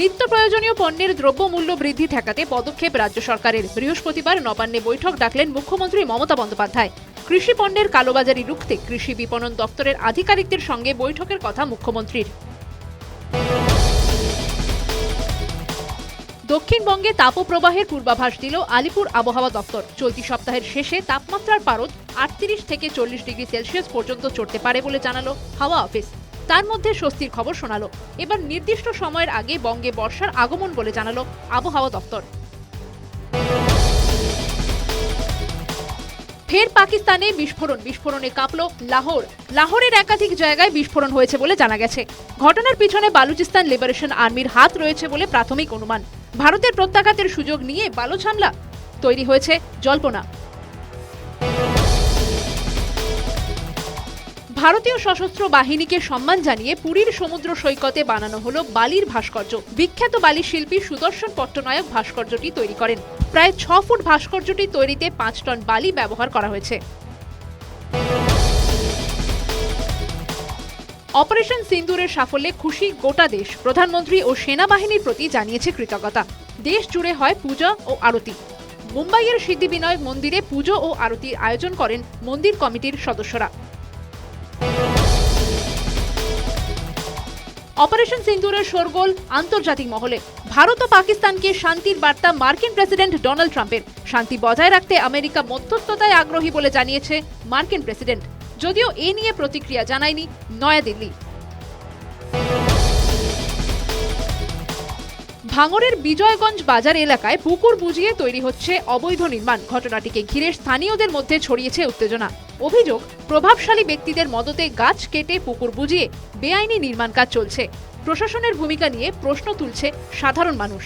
নিত্য প্রয়োজনীয় পণ্যের দ্রব্যমূল্য বৃদ্ধি ঠেকাতে পদক্ষেপ রাজ্য সরকারের। বৃহস্পতিবার নবান্নে বৈঠক ডাকলেন মুখ্যমন্ত্রী মমতা বন্দ্যোপাধ্যায়। কৃষি পণ্যের কালোবাজারি রুখতে কৃষি বিপণন দপ্তরের আধিকারিকদের সঙ্গে বৈঠকের কথা মুখ্যমন্ত্রীর। দক্ষিণবঙ্গে তাপপ্রবাহের পূর্বাভাস দিল আলিপুর আবহাওয়া দপ্তর। চলতি সপ্তাহের শেষে তাপমাত্রার পারদ আটত্রিশ থেকে চল্লিশ ডিগ্রি সেলসিয়াস পর্যন্ত চড়তে পারে বলে জানালো হাওয়া অফিস। তার মধ্যে স্বস্তির খবর শোনালো। এবার নির্দিষ্ট সময়ের আগে বঙ্গে বর্ষার আগমন বলে জানালো আবহাওয়া দপ্তর। ফের পাকিস্তানে বিস্ফোরণ, বিস্ফোরণে কাঁপল লাহোর। লাহোরের একাধিক জায়গায় বিস্ফোরণ হয়েছে বলে জানা গেছে। ঘটনার পিছনে বালুচিস্তান লিবারেশন আর্মির হাত রয়েছে বলে প্রাথমিক অনুমান। ভারতের প্রত্যাঘাতের সুযোগ নিয়ে বালুচ হামলা তৈরি হয়েছে জল্পনা। ভারতীয় সশস্ত্র বাহিনীকে সম্মান জানিয়ে পুরীর সমুদ্র সৈকতে বানানো হলো বালির ভাস্কর্য। বিখ্যাত বালি শিল্পী সুদর্শন পট্টনায়ক ভাস্কর্যটি তৈরি করেন। প্রায় ছ ফুট ভাস্কর্যটি তৈরিতে পাঁচ টন বালি ব্যবহার করা হয়েছে। অপারেশন সিন্দুরের সাফল্যে খুশি গোটা দেশ। প্রধানমন্ত্রী ও সেনাবাহিনীর প্রতি জানিয়েছে কৃতজ্ঞতা। দেশ জুড়ে হয় পূজা ও আরতি। মুম্বাইয়ের সিদ্ধিবিনায়ক মন্দিরে পুজো ও আরতির আয়োজন করেন মন্দির কমিটির সদস্যরা। অপারেশন সিন্দুরের শোরগোল আন্তর্জাতিক মহলে। ভারত ও পাকিস্তানকে শান্তির বার্তা মার্কিন প্রেসিডেন্ট ডোনাল্ড ট্রাম্পের। শান্তি বজায় রাখতে আমেরিকা মধ্যস্থতায় আগ্রহী বলে জানিয়েছে মার্কিন প্রেসিডেন্ট। যদিও এ নিয়ে প্রতিক্রিয়া জানায়নি নয়াদিল্লি। ভাঙড়ের বিজয়গঞ্জ বাজার এলাকায় পুকুর বুঝিয়ে তৈরি হচ্ছে অবৈধ নির্মাণ। ঘটনাটিকে ঘিরে স্থানীয়দের মধ্যে ছড়িয়েছে উত্তেজনা। অভিযোগ, প্রভাবশালী ব্যক্তিদের মদতে গাছ কেটে পুকুর বুঝিয়ে বেআইনি নির্মাণ কাজ চলছে। প্রশাসনের ভূমিকা নিয়ে প্রশ্ন তুলছে সাধারণ মানুষ।